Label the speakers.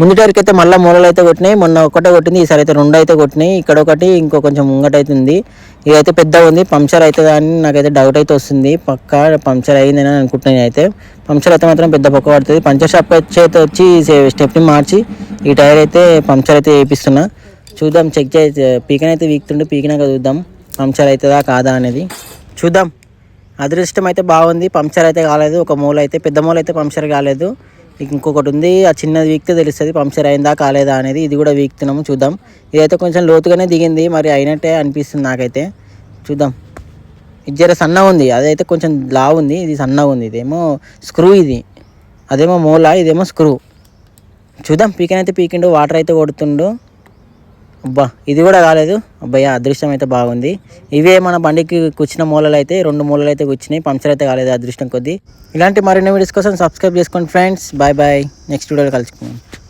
Speaker 1: ముందుటరికి అయితే మళ్ళీ మూలలు అయితే కొట్టినాయి. మొన్న ఒకటే కొట్టింది ఈసారి అయితే రెండు అయితే కొట్టినాయి. ఇక్కడ ఒకటి ఇంకో కొంచెం ముంగట అయితే ఉంది ఇదైతే పెద్ద ఉంది. పంక్చర్ అవుతుందా అని నాకైతే డౌట్ అయితే వస్తుంది. పక్క పంక్చర్ అయిందని అనుకుంటున్నాను అయితే పంక్చర్ అయితే మాత్రం పెద్ద పక్క పడుతుంది. పంక్చర్ షాప్ అయితే వచ్చి స్టెప్ని మార్చి ఈ టైర్ అయితే పంక్చర్ అయితే వేపిస్తున్నా చూద్దాం చెక్ చేసి పీకన్ అయితే వీక్తుండే. పీకినాక చూద్దాం పంక్చర్ అవుతుందా కాదా అనేది. చూద్దాం. అదృష్టం అయితే బాగుంది. పంక్చర్ అయితే కాలేదు. ఒక మూల అయితే పెద్ద మూల అయితే పంక్చర్ కాలేదు. ఇంకొకటి ఉంది. ఆ చిన్నది వీక్తే తెలుస్తుంది పంక్చర్ అయిందా కాలేదా అనేది ఇది కూడా వీక్తున్నాము చూద్దాం. ఇదైతే కొంచెం లోతుగానే దిగింది మరి అయినట్టే అనిపిస్తుంది నాకైతే. చూద్దాం. ఇది జర సన్నగా ఉంది అదైతే కొంచెం లావు ఉంది ఇది సన్నగా ఉంది. ఇదేమో స్క్రూ ఇది. అదేమో మూల ఇదేమో స్క్రూ. చూద్దాం పీకనైతే పీకిండు వాటర్ అయితే కొడుతుండు. అబ్బా ఇది కూడా కాలేదు. అబ్బాయి అదృష్టం అయితే బాగుంది. ఇవే మన బండికి కూర్చిన మూలలు అయితే రెండు మూలలు అయితే కూర్చున్నాయి. పంక్చర్ అయితే కాలేదు అదృష్టం కొద్దీ. ఇలాంటి మరిన్ని వీడియోస్ కోసం సబ్స్క్రైబ్ చేసుకోండి ఫ్రెండ్స్ బాయ్ బాయ్ నెక్స్ట్ వీడియోలో కలుసుకుందాం.